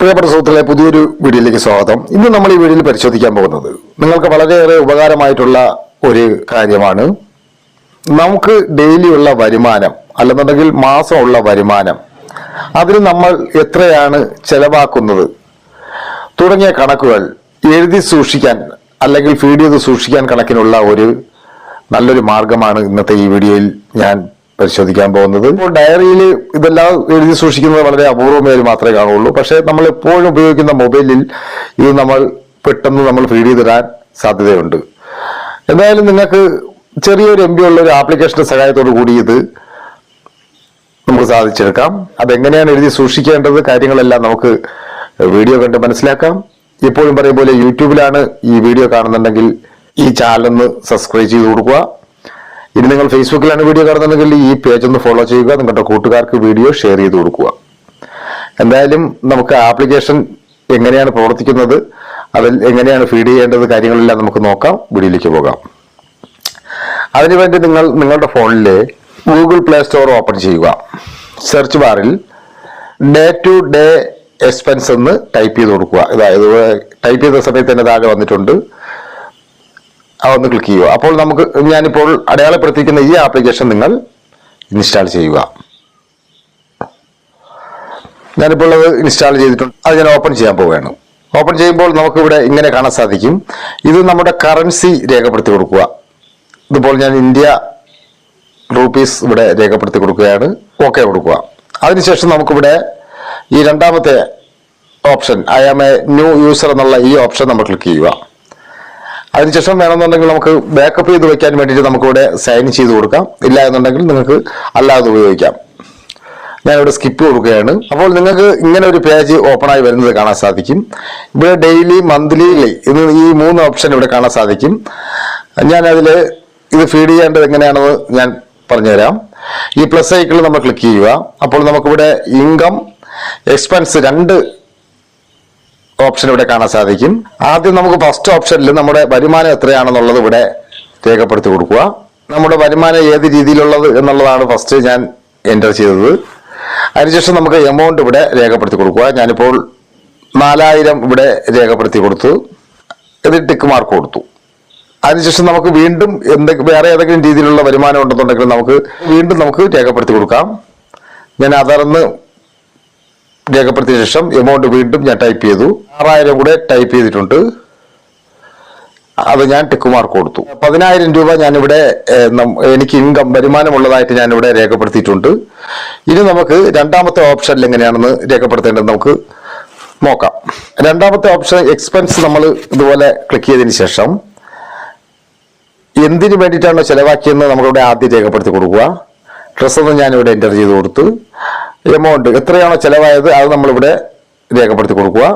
പ്രിയപ്പെട്ട സുഹൃത്തുക്കളെ പുതിയൊരു വീഡിയോയിലേക്ക് സ്വാഗതം. ഇന്ന് നമ്മൾ ഈ വീഡിയോയിൽ പരിശോധിക്കാൻ പോകുന്നത് നിങ്ങൾക്ക് വളരെയേറെ ഉപകാരമായിട്ടുള്ള ഒരു കാര്യമാണ്. നമുക്ക് ഡെയിലിയുള്ള വരുമാനം അല്ലെന്നുണ്ടെങ്കിൽ മാസമുള്ള വരുമാനം അതിന് നമ്മൾ എത്രയാണ് ചെലവാക്കുന്നത് തുടങ്ങിയ കണക്കുകൾ എഴുതി സൂക്ഷിക്കാൻ അല്ലെങ്കിൽ ഫീഡ് ചെയ്ത് സൂക്ഷിക്കാൻ കണക്കിനുള്ള ഒരു നല്ലൊരു മാർഗമാണ് ഇന്നത്തെ ഈ വീഡിയോയിൽ ഞാൻ പരിശോധിക്കാൻ പോകുന്നത്. ഇപ്പോൾ ഡയറിയിൽ ഇതെല്ലാം എഴുതി സൂക്ഷിക്കുന്നത് വളരെ അപൂർവമായി മാത്രമേ കാണുള്ളൂ പക്ഷേ നമ്മൾ എപ്പോഴും ഉപയോഗിക്കുന്ന മൊബൈലിൽ ഇത് നമ്മൾ പെട്ടെന്ന് നമ്മൾ ഫീഡ് ചെയ്ത് തരാൻ സാധ്യതയുണ്ട്. എന്തായാലും നിങ്ങൾക്ക് ചെറിയൊരു എം ബി ഉള്ള ഒരു ആപ്ലിക്കേഷന്റെ സഹായത്തോടു കൂടി ഇത് നമുക്ക് സാധിച്ചെടുക്കാം. അതെങ്ങനെയാണ് എഴുതി സൂക്ഷിക്കേണ്ടത് കാര്യങ്ങളെല്ലാം നമുക്ക് വീഡിയോ കണ്ട് മനസ്സിലാക്കാം. എപ്പോഴും പറയും പോലെ യൂട്യൂബിലാണ് ഈ വീഡിയോ കാണുന്നുണ്ടെങ്കിൽ ഈ ചാനൽ ഒന്ന് സബ്സ്ക്രൈബ് ചെയ്ത് കൊടുക്കുക. ഇനി നിങ്ങൾ ഫേസ്ബുക്കിലാണ് വീഡിയോ കാണുന്നുണ്ടെങ്കിൽ ഈ പേജ് ഒന്ന് ഫോളോ ചെയ്യുക. നിങ്ങളുടെ കൂട്ടുകാർക്ക് വീഡിയോ ഷെയർ ചെയ്ത് കൊടുക്കുക. എന്തായാലും നമുക്ക് ആപ്ലിക്കേഷൻ എങ്ങനെയാണ് പ്രവർത്തിക്കുന്നത് അതിൽ എങ്ങനെയാണ് ഫീഡ് ചെയ്യേണ്ടത് കാര്യങ്ങളെല്ലാം നമുക്ക് നോക്കാം. വീഡിയോയിലേക്ക് പോകാം. അതിനുവേണ്ടി നിങ്ങൾ നിങ്ങളുടെ ഫോണിൽ ഗൂഗിൾ പ്ലേ സ്റ്റോർ ഓപ്പൺ ചെയ്യുക. സെർച്ച് ബാറിൽ ഡേ ടു ഡേ എക്സ്പെൻസ് എന്ന് ടൈപ്പ് ചെയ്ത് കൊടുക്കുക. അതായത് ടൈപ്പ് ചെയ്ത സമയത്ത് തന്നെ താഴെ വന്നിട്ടുണ്ട്. അതൊന്ന് ക്ലിക്ക് ചെയ്യുക. അപ്പോൾ നമുക്ക് ഞാനിപ്പോൾ അടയാളപ്പെടുത്തിയിരിക്കുന്ന ഈ ആപ്ലിക്കേഷൻ നിങ്ങൾ ഇൻസ്റ്റാൾ ചെയ്യുക. ഞാനിപ്പോൾ അത് ഇൻസ്റ്റാൾ ചെയ്തിട്ടുണ്ട്. അത് ഞാൻ ഓപ്പൺ ചെയ്യാൻ പോവുകയാണ്. ഓപ്പൺ ചെയ്യുമ്പോൾ നമുക്കിവിടെ ഇങ്ങനെ കാണാൻ സാധിക്കും. ഇത് നമ്മുടെ കറൻസി രേഖപ്പെടുത്തി കൊടുക്കുക. ഇതുപോലെ ഞാൻ ഇന്ത്യ റൂപ്പീസ് ഇവിടെ രേഖപ്പെടുത്തി കൊടുക്കുകയാണ്. ഓക്കെ കൊടുക്കുക. അതിനുശേഷം നമുക്കിവിടെ ഈ രണ്ടാമത്തെ option I am a new user എന്നുള്ള ഈ ഓപ്ഷൻ നമ്മൾ ക്ലിക്ക് ചെയ്യുക. അതിനുശേഷം വേണമെന്നുണ്ടെങ്കിൽ നമുക്ക് ബാക്കപ്പ് ചെയ്ത് വെക്കാൻ വേണ്ടിയിട്ട് നമുക്കിവിടെ സൈൻ ചെയ്ത് കൊടുക്കാം. ഇല്ല എന്നുണ്ടെങ്കിൽ നിങ്ങൾക്ക് അല്ലാതെ ഉപയോഗിക്കാം. ഞാനിവിടെ സ്കിപ്പ് കൊടുക്കുകയാണ്. അപ്പോൾ നിങ്ങൾക്ക് ഇങ്ങനെ ഒരു പേജ് ഓപ്പൺ ആയി വരുന്നത് കാണാൻ സാധിക്കും. ഇവിടെ ഡെയിലി മന്ത്ലി ഇത് ഈ മൂന്ന് ഓപ്ഷൻ ഇവിടെ കാണാൻ സാധിക്കും. ഞാൻ അതിൽ ഇത് ഫീഡ് ചെയ്യേണ്ടത് എങ്ങനെയാണെന്ന് ഞാൻ പറഞ്ഞുതരാം. ഈ പ്ലസ് ഐക്കിൾ നമ്മൾ ക്ലിക്ക് ചെയ്യുക. അപ്പോൾ നമുക്കിവിടെ ഇൻകം എക്സ്പെൻസ് രണ്ട് ഓപ്ഷൻ ഇവിടെ കാണാൻ സാധിക്കും. ആദ്യം നമുക്ക് ഫസ്റ്റ് ഓപ്ഷനിൽ നമ്മുടെ വരുമാനം എത്രയാണെന്നുള്ളത് ഇവിടെ രേഖപ്പെടുത്തി കൊടുക്കുക. നമ്മുടെ വരുമാനം ഏത് രീതിയിലുള്ളത് എന്നുള്ളതാണ് ഫസ്റ്റ് ഞാൻ എന്റർ ചെയ്തത്. അതിനുശേഷം നമുക്ക് എമൗണ്ട് ഇവിടെ രേഖപ്പെടുത്തി കൊടുക്കുക. ഞാനിപ്പോൾ നാലായിരം ഇവിടെ രേഖപ്പെടുത്തി കൊടുത്തു. ഇത് ടിക്ക് മാർക്ക് കൊടുത്തു. അതിനുശേഷം നമുക്ക് വീണ്ടും എന്തെങ്കിലും വേറെ ഏതെങ്കിലും രീതിയിലുള്ള വരുമാനം ഉണ്ടെന്നുണ്ടെങ്കിൽ നമുക്ക് വീണ്ടും നമുക്ക് രേഖപ്പെടുത്തി കൊടുക്കാം. ഞാൻ അതർന്ന് രേഖപ്പെടുത്തിയ ശേഷം എമൗണ്ട് വീണ്ടും ഞാൻ ടൈപ്പ് ചെയ്തു. ആറായിരം കൂടെ ടൈപ്പ് ചെയ്തിട്ടുണ്ട്. അത് ഞാൻ ടിക്ക് മാർക്ക് കൊടുത്തു. പതിനായിരം രൂപ ഞാനിവിടെ എനിക്ക് ഇൻകം വരുമാനമുള്ളതായിട്ട് ഞാനിവിടെ രേഖപ്പെടുത്തിയിട്ടുണ്ട്. ഇനി നമുക്ക് രണ്ടാമത്തെ ഓപ്ഷനിൽ എങ്ങനെയാണെന്ന് രേഖപ്പെടുത്തേണ്ടത് നമുക്ക് നോക്കാം. രണ്ടാമത്തെ ഓപ്ഷൻ എക്സ്പെൻസ് നമ്മൾ ഇതുപോലെ ക്ലിക്ക് ചെയ്തതിന് ശേഷം എന്തിനു വേണ്ടിയിട്ടാണോ ചെലവാക്കിയെന്ന് നമ്മളിവിടെ ആദ്യം രേഖപ്പെടുത്തി കൊടുക്കുക. ഡ്രസ്സൊന്നും ഞാനിവിടെ എന്റർ ചെയ്ത് കൊടുത്ത് എമൗണ്ട് എത്രയാണോ ചിലവായത് അത് നമ്മളിവിടെ രേഖപ്പെടുത്തി കൊടുക്കുക.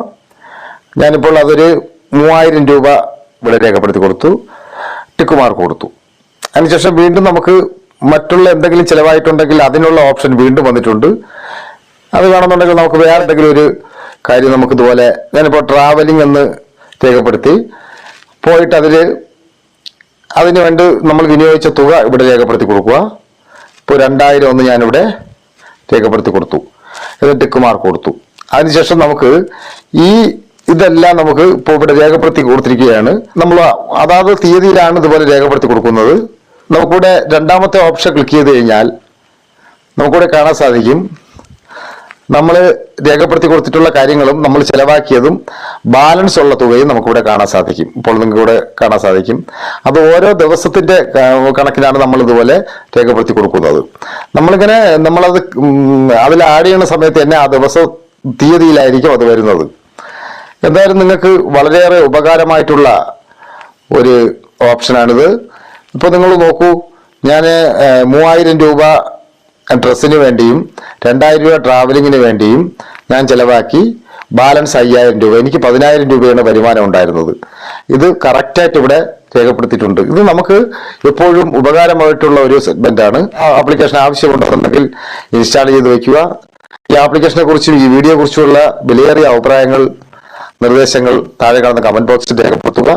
ഞാനിപ്പോൾ അതൊരു മൂവായിരം രൂപ ഇവിടെ രേഖപ്പെടുത്തി കൊടുത്തു. ടിക്ക് മാർക്ക് കൊടുത്തു. അതിനുശേഷം വീണ്ടും നമുക്ക് മറ്റുള്ള എന്തെങ്കിലും ചിലവായിട്ടുണ്ടെങ്കിൽ അതിനുള്ള ഓപ്ഷൻ വീണ്ടും വന്നിട്ടുണ്ട്. അത് കാണുന്നുണ്ടെങ്കിൽ നമുക്ക് വേറെ എന്തെങ്കിലും ഒരു കാര്യം നമുക്ക് ഇതുപോലെ ഞാനിപ്പോൾ ട്രാവലിംഗ് എന്ന് രേഖപ്പെടുത്തി. പോയിട്ട് അതിൽ അതിന് വേണ്ടി നമ്മൾ വിനിയോഗിച്ച തുക ഇവിടെ രേഖപ്പെടുത്തി കൊടുക്കുക. ഇപ്പോൾ രണ്ടായിരം ഒന്ന് ഞാനിവിടെ രേഖപ്പെടുത്തി കൊടുത്തു. എന്നിട്ട് ടിക്ക് മാർക്ക് കൊടുത്തു. അതിനുശേഷം നമുക്ക് ഈ ഇതെല്ലാം നമുക്ക് ഇപ്പോൾ ഇവിടെ രേഖപ്പെടുത്തി കൊടുത്തിരിക്കുകയാണ്. നമ്മൾ അതാത് തീയതിയിലാണ് ഇതുപോലെ രേഖപ്പെടുത്തി കൊടുക്കുന്നത്. നമുക്കിവിടെ രണ്ടാമത്തെ ഓപ്ഷൻ ക്ലിക്ക് ചെയ്ത് കഴിഞ്ഞാൽ നമുക്കിവിടെ കാണാൻ സാധിക്കും. നമ്മൾ രേഖപ്പെടുത്തി കൊടുത്തിട്ടുള്ള കാര്യങ്ങളും നമ്മൾ ചിലവാക്കിയതും ബാലൻസ് ഉള്ള തുകയും നമുക്കിവിടെ കാണാൻ സാധിക്കും. ഇപ്പോൾ നിങ്ങൾക്ക് ഇവിടെ കാണാൻ സാധിക്കും. അത് ഓരോ ദിവസത്തിന്റെ കണക്കിലാണ് നമ്മൾ ഇതുപോലെ രേഖപ്പെടുത്തി കൊടുക്കുന്നത്. നമ്മളിങ്ങനെ നമ്മളത് അതിൽ ആഡ് ചെയ്യുന്ന സമയത്ത് തന്നെ ആ ദിവസം തീയതിയിലായിരിക്കും അത് വരുന്നത്. എന്തായാലും നിങ്ങൾക്ക് വളരെയേറെ ഉപകാരമായിട്ടുള്ള ഒരു ഓപ്ഷനാണിത്. ഇപ്പോൾ നിങ്ങൾ നോക്കൂ ഞാൻ മൂവായിരം രൂപ ഡ്രസ്സിന് വേണ്ടിയും രണ്ടായിരം രൂപ ട്രാവലിങ്ങിന് വേണ്ടിയും ഞാൻ ചിലവാക്കി ബാലൻസ് അയ്യായിരം രൂപ. എനിക്ക് പതിനായിരം രൂപയാണ് വരുമാനം ഉണ്ടായിരുന്നത്. ഇത് കറക്റ്റായിട്ട് ഇവിടെ രേഖപ്പെടുത്തിയിട്ടുണ്ട്. ഇത് നമുക്ക് എപ്പോഴും ഉപകാരമായിട്ടുള്ള ഒരു സെഗ്മെന്റ് ആണ്. ആപ്ലിക്കേഷൻ ആവശ്യമുണ്ടെന്നുണ്ടെങ്കിൽ ഇൻസ്റ്റാൾ ചെയ്ത് വെക്കുക. ഈ ആപ്ലിക്കേഷനെ കുറിച്ചും ഈ വീഡിയോ കുറിച്ചുള്ള വിലയേറിയ അഭിപ്രായങ്ങൾ നിർദ്ദേശങ്ങൾ താഴെ കാണുന്ന കമന്റ് ബോക്സിൽ രേഖപ്പെടുത്തുക.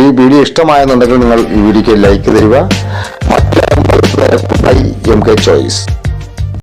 ഈ വീഡിയോ ഇഷ്ടമായെന്നുണ്ടെങ്കിൽ നിങ്ങൾ ഈ വീഡിയോക്ക് ലൈക്ക് തരിക. മറ്റേ എം കെ ചോയ്സ്